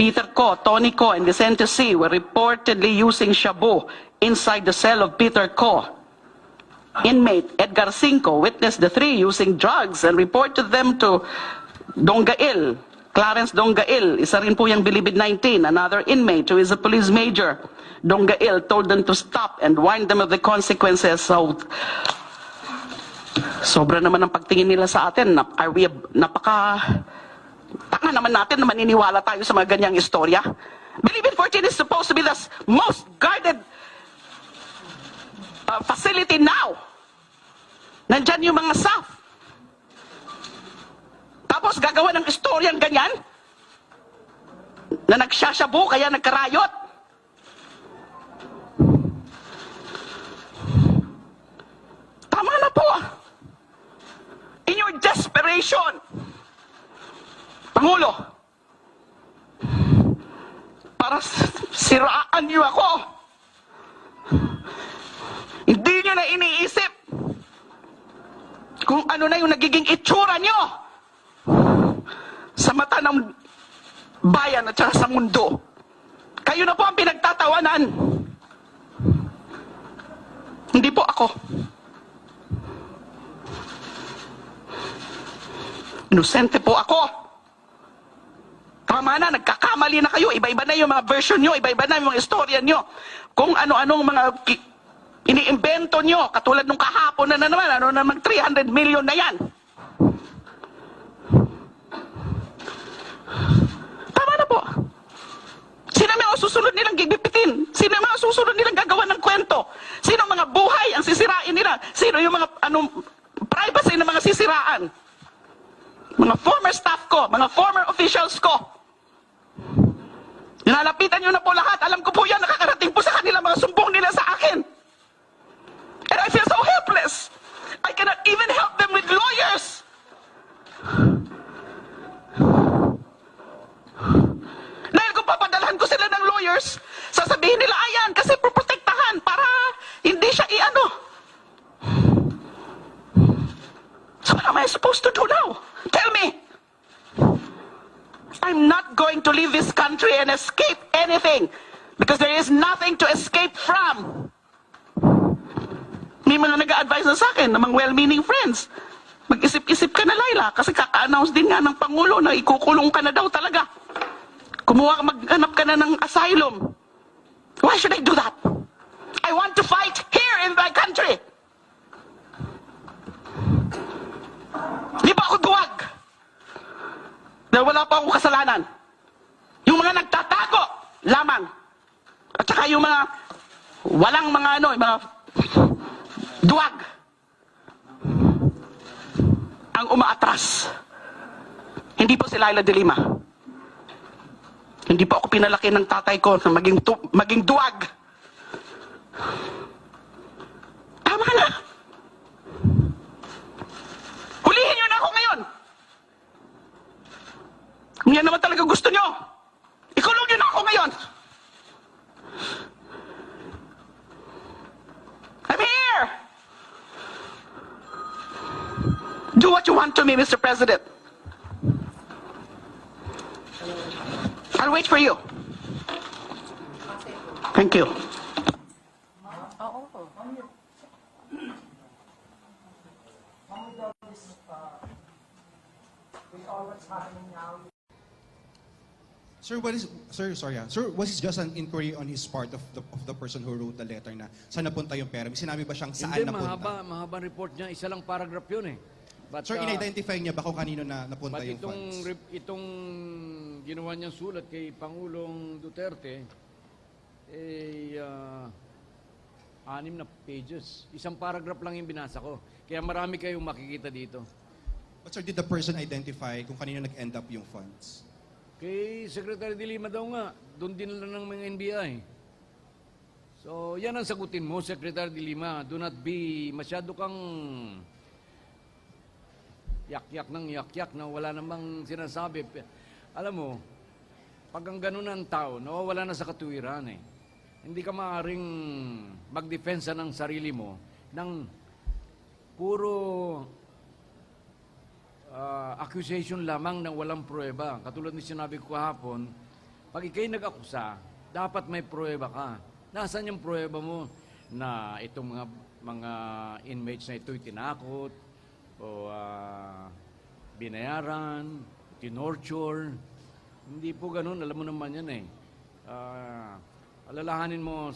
Peter Ko, Tony Ko, and Vicente C. were reportedly using shabu inside the cell of Peter Ko. Inmate Edgar Cinco witnessed the three using drugs and reported them to Donggail. Clarence Donggail, isa rin po yung Bilibid 19, another inmate who is a police major. Donggail told them to stop and warned them of the consequences. So, sobra naman ang pagtingin nila sa atin. Are we, napaka, tanga naman natin na maniniwala tayo sa mga ganyang istorya. Bilibid 14 is supposed to be the most guarded uh, facility now. Nandyan yung mga staff. Tapos gagawa ng istoryang ganyan na nagsasyabu kaya nagkarayot. Tama na po. In your desperation, Pangulo, para siraan niyo ako. Hindi niyo na iniisip kung ano na yung nagiging itsura niyo sa mata ng bayan at saka sa mundo. Kayo na po ang pinagtatawanan. Hindi po ako. Inosente po ako. Tama na, nagkakamali na kayo. Iba-iba na yung mga version nyo, iba-iba na yung mga istorya nyo. Kung ano-anong mga iniimbento nyo, katulad nung kahapon na, na naman, ano naman 300 million na yan. Tama na po. Sino mga susunod nilang gigipitin? Sino mga susunod nilang gagawa ng kwento? Sino mga buhay ang sisirain nila? Sino yung mga anong privacy ng mga sisiraan? Mga former staff ko, mga former officials ko. Nilalapitan nyo na po lahat. Alam ko po yan, nakakarating po sa kanila mga sumbong nila sa akin. And I feel so helpless. I cannot even help them with lawyers. Dahil kung papadalhan ko sila ng lawyers, sasabihin nila, ayan, kasi proprotektahan para hindi siya i-ano. So what am I supposed to do now? Tell me. I'm not going to leave this country and escape anything because there is nothing to escape from. May mga nag-a-advise na sa akin, namang well-meaning friends. Mag-isip-isip ka na, Laila, kasi kaka-announce din nga ng Pangulo na ikukulong ka na daw talaga. Kumuha, maghanap ka na ng asylum. Why should I do that? I want to fight here in my country. Di ba ako duwag? Dahil wala pa akong kasalanan. Yung mga nagtatago lamang. At saka yung mga walang mga ano, mga duwag. Ang umaatras. Hindi po si Laila de Lima. Hindi po ako pinalaki ng tatay ko na maging, maging duwag. Tama na. Hulihin niyo na ako ngayon. Kung yan naman talaga gusto niyo, ikulong niyo na ako ngayon. I'm here. Do what you want to me, Mr. President. I'll wait for you. Thank you. Sir, what is sir, sorry ah. Sir, was it just an inquiry on his part of the of the person who wrote the letter na saan napunta yung pera? May sinabi ba siyang saan Hindi, napunta? mahaba, mahaba report niya. Isa lang paragraph yun eh. But, Sir, uh, in-identify niya ba kung kanino na napunta but yung itong, funds? rep- itong ginawa niyang sulat kay Pangulong Duterte, eh, ah, anim na pages. Isang paragraph lang yung binasa ko. Kaya marami kayong makikita dito. But sir, did the person identify kung kanino nag-end up yung funds? Kay Secretary de Lima daw nga, doon din lang ng mga NBI. So, yan ang sagutin mo, Secretary de Lima. Do not be masyado kang yak-yak ng yak-yak na wala namang sinasabi. Alam mo, pag ang ganun ang tao, nawawala na sa katuwiran eh. Hindi ka maaaring magdepensa ng sarili mo ng puro ah, accusation lamang ng walang pruweba. Katulad ni sinabi ko kahapon, Pag ikay nag-akusa, dapat may pruweba ka. Nasaan yung pruweba mo na itong mga mga inmates na ito'y tinakot o ah, binayaran, tinorture. Hindi po ganun, alam mo naman yan eh. Ah, alalahanin mo,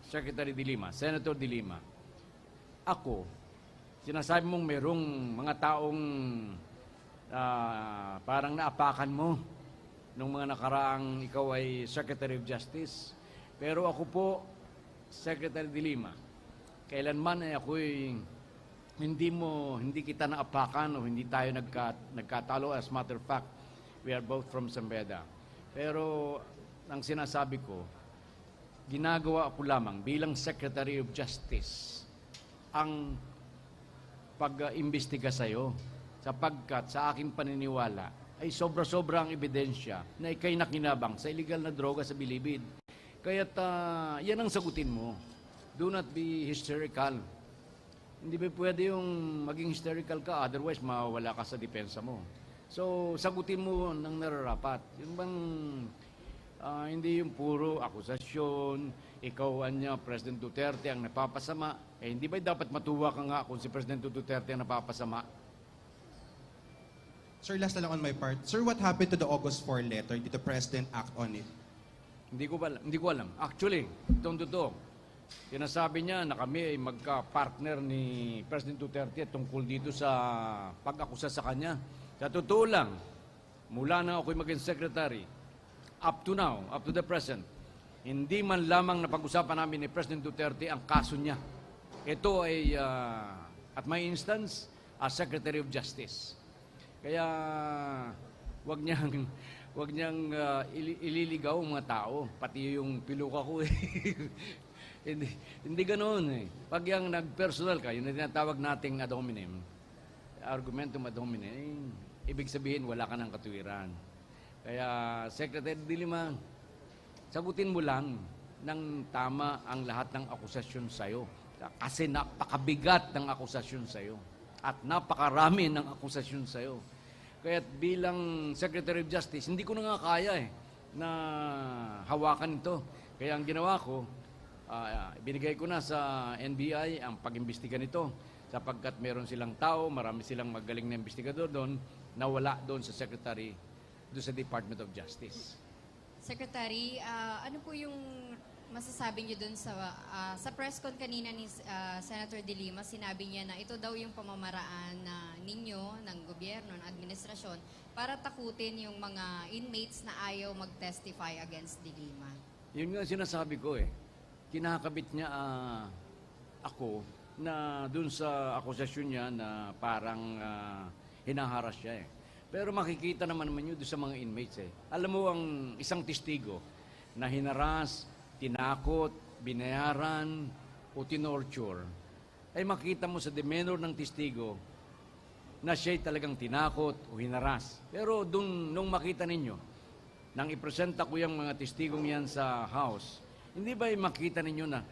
Secretary de Lima, Senator de Lima, ako, sinasabi mong merong mga taong ah, parang naapakan mo nung mga nakaraang ikaw ay Secretary of Justice. Pero ako po, Secretary de Lima, kailanman ay ako'y hindi mo, hindi kita naapakan o hindi tayo nagka, nagkatalo. As matter of fact, we are both from Sambeda. Pero ang sinasabi ko, ginagawa ko lamang bilang Secretary of Justice ang pag-imbestiga sa iyo sapagkat sa aking paniniwala ay sobra-sobra ang ebidensya na ikay nakinabang sa illegal na droga sa bilibid. Kaya't ah, yan ang sagutin mo. Do not be hysterical. Hindi ba pwede yung maging hysterical ka, otherwise mawala ka sa depensa mo. So, sagutin mo ng nararapat. Yung bang ah, hindi yung puro akusasyon, ikaw anya, President Duterte ang napapasama. Eh, hindi ba dapat matuwa ka nga kung si President Duterte ang napapasama? Sir, last na lang on my part. Sir, what happened to the August 4 letter? Did the President act on it? Hindi ko, ba, hindi ko alam. Actually, itong totoo. Sinasabi niya na kami ay magka-partner ni President Duterte tungkol dito sa pag-akusa sa kanya. Sa totoo lang, mula na ako'y maging secretary, up to now, up to the present, hindi man lamang napag-usapan namin ni President Duterte ang kaso niya. Ito ay, ah, at my instance, as Secretary of Justice. Kaya wag niyang wag niyang ili- ililigaw mga tao, pati yung piluka ko eh. hindi hindi ganoon eh. Pag yung nag-personal ka, yun ang tinatawag nating ad hominem, argumentum ad hominem, ibig sabihin wala ka ng katuwiran. Kaya Secretary Dilima, sagutin mo lang ng tama ang lahat ng akusasyon sa'yo. Kasi napakabigat ng akusasyon sa'yo. At napakarami ng akusasyon sa'yo. Kaya bilang Secretary of Justice, hindi ko na nga kaya eh, na hawakan ito. Kaya ang ginawa ko, ah, binigay ko na sa NBI ang pag-imbestiga nito sapagkat meron silang tao, marami silang magaling na investigador doon na wala doon sa Secretary, doon sa Department of Justice. Secretary, ah, ano po yung masasabi niyo dun sa ah, sa press con kanina ni ah, Senator De Lima, sinabi niya na ito daw yung pamamaraan na ninyo ng gobyerno, ng administrasyon para takutin yung mga inmates na ayaw mag-testify against De Lima. Yun nga sinasabi ko eh. Kinakabit niya ah, ako na dun sa akusasyon niya na parang ah, hinaharas siya eh. Pero makikita naman naman yun sa mga inmates eh. Alam mo ang isang testigo na hinaras, tinakot, binayaran, o tinorture, ay makita mo sa demeanor ng testigo na siya'y talagang tinakot o hinaras. Pero dun, nung makita ninyo, nang ipresenta ko yung mga testigong yan sa house, hindi ba makita ninyo na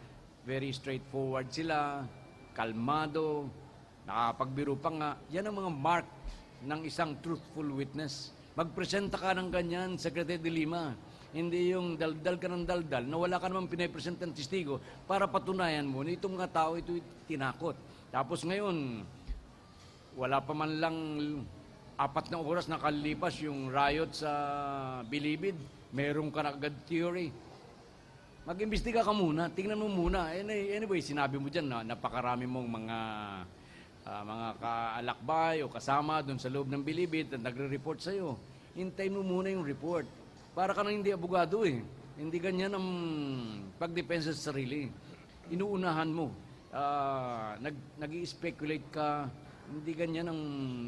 very straightforward sila, kalmado, nakapagbiro pa nga, yan ang mga mark ng isang truthful witness. Magpresenta ka ng ganyan, Secretary de Lima. Hindi yung daldal ka ng daldal na wala ka namang pinapresenta ng testigo para patunayan mo na itong mga tao ito tinakot. Tapos ngayon, wala pa man lang apat na oras na kalilipas yung riot sa Bilibid. Merong ka na agad theory. Mag-imbestiga ka muna, tingnan mo muna. Any- Anyway, sinabi mo dyan na napakarami mong mga ah, mga kaalakbay o kasama doon sa loob ng Bilibid at nagre-report sa'yo. Hintay mo muna yung report. Para ka nang hindi abogado eh. Hindi ganyan ang pagdepensa sa sarili. Inuunahan mo. Ah, nag, nag-i-speculate ka. Hindi ganyan ang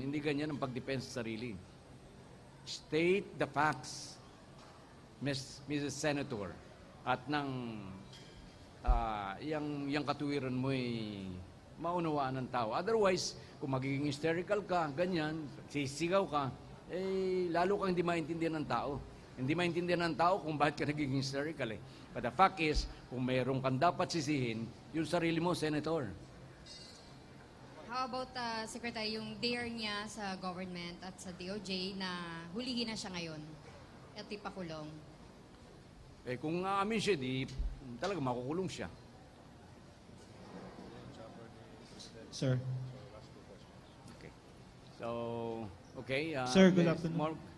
hindi ganyan ang pagdepensa sa sarili. State the facts, Miss, Mrs. Senator. At nang ah, yung, yung katuwiran mo ay maunawaan ng tao. Otherwise, kung magiging hysterical ka, ganyan, sisigaw ka, eh, lalo kang hindi maintindihan ng tao. Hindi maintindihan ng tao kung bakit ka nagiging hysterical eh. But the fact is, kung mayroon kang dapat sisihin, yung sarili mo, Senator. How about, ah, Secretary, yung dare niya sa government at sa DOJ na hulihin na siya ngayon at ipakulong? Eh kung aamin siya, di talaga makukulong siya. Sir. Okay. So, okay. uh, Sir, good afternoon. more-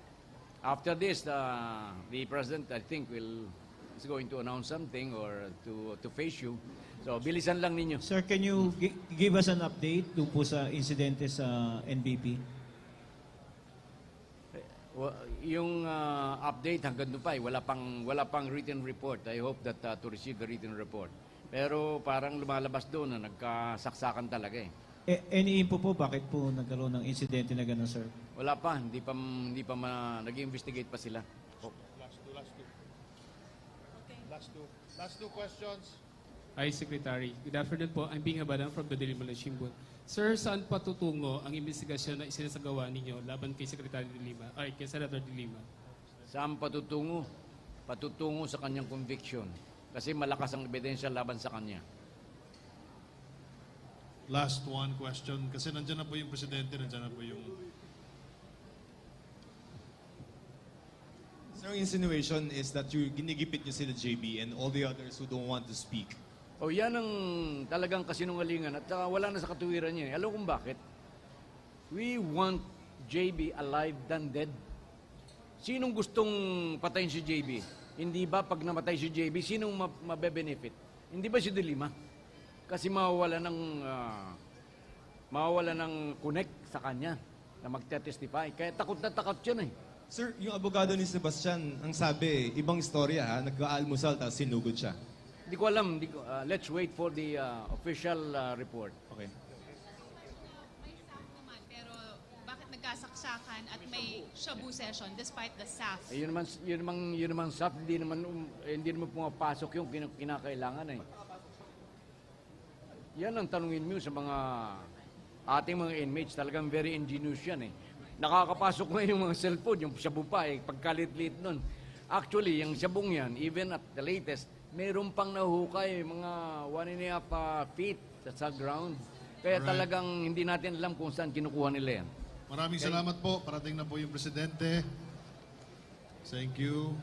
after this, uh, the president, I think, will is going to announce something or to to face you. So, bilisan lang ninyo. Sir, can you gi- give us an update doon po sa insidente sa NBP? Wa- Yung uh, update hanggang doon pa, eh, wala pang wala pang written report. I hope that uh, to receive the written report. Pero parang lumalabas doon na nagkasaksakan talaga eh. Eh, any info po bakit po nagkaroon ng insidente na gano'n, sir? Wala pa, hindi pa hindi pa ma, nag-investigate pa sila. Oh. Last two, last two. Last two. Last two questions. Hi, Secretary. Good afternoon po. I'm Bing Habadan from the Diliman Shimbun. Sir, saan patutungo ang investigasyon na isinasagawa ninyo laban kay Secretary de Lima, ay kay Senator de Lima? Saan patutungo? Patutungo sa kanyang conviction. Kasi malakas ang ebidensya laban sa kanya. Last one question. Kasi nandyan na po yung presidente, nandyan na po yung... Sir, insinuation is that you ginigipit niyo sila JB and all the others who don't want to speak. O yan ang talagang kasinungalingan at saka wala na sa katuwiran niya. eh. Alam kung bakit? We want JB alive than dead. Sinong gustong patayin si JB? Hindi ba pag namatay si JB, sinong ma- mabe-benefit? Hindi ba si De Lima? Kasi mawawala ng ah, mawawala ng connect sa kanya na magte-testify. Kaya takot na takot yun eh. Sir, yung abogado ni Sebastian, ang sabi, ibang istorya ha, nag-aalmusal tapos sinugod siya. Hindi ko alam. Hindi ko, ah, let's wait for the ah, official ah, report. Okay. May SAF naman, pero bakit nagkasaksakan at may shabu session despite the SAF? Eh, yun naman, yun naman, yun naman SAP, hindi naman, um, eh, hindi naman pumapasok yung kin- kinakailangan eh. Yan ang tanungin mo sa mga ating mga inmates. Talagang very ingenious yan eh. Nakakapasok ngayon yung mga cellphone, yung shabu pa eh, pagkalit-lit nun. Actually, yung shabong yan, even at the latest, meron pang nahuhukay, mga one and a half uh, feet sa, sa ground. Kaya Alright. talagang hindi natin alam kung saan kinukuha nila yan. Maraming salamat po. Parating na po yung presidente. Thank you.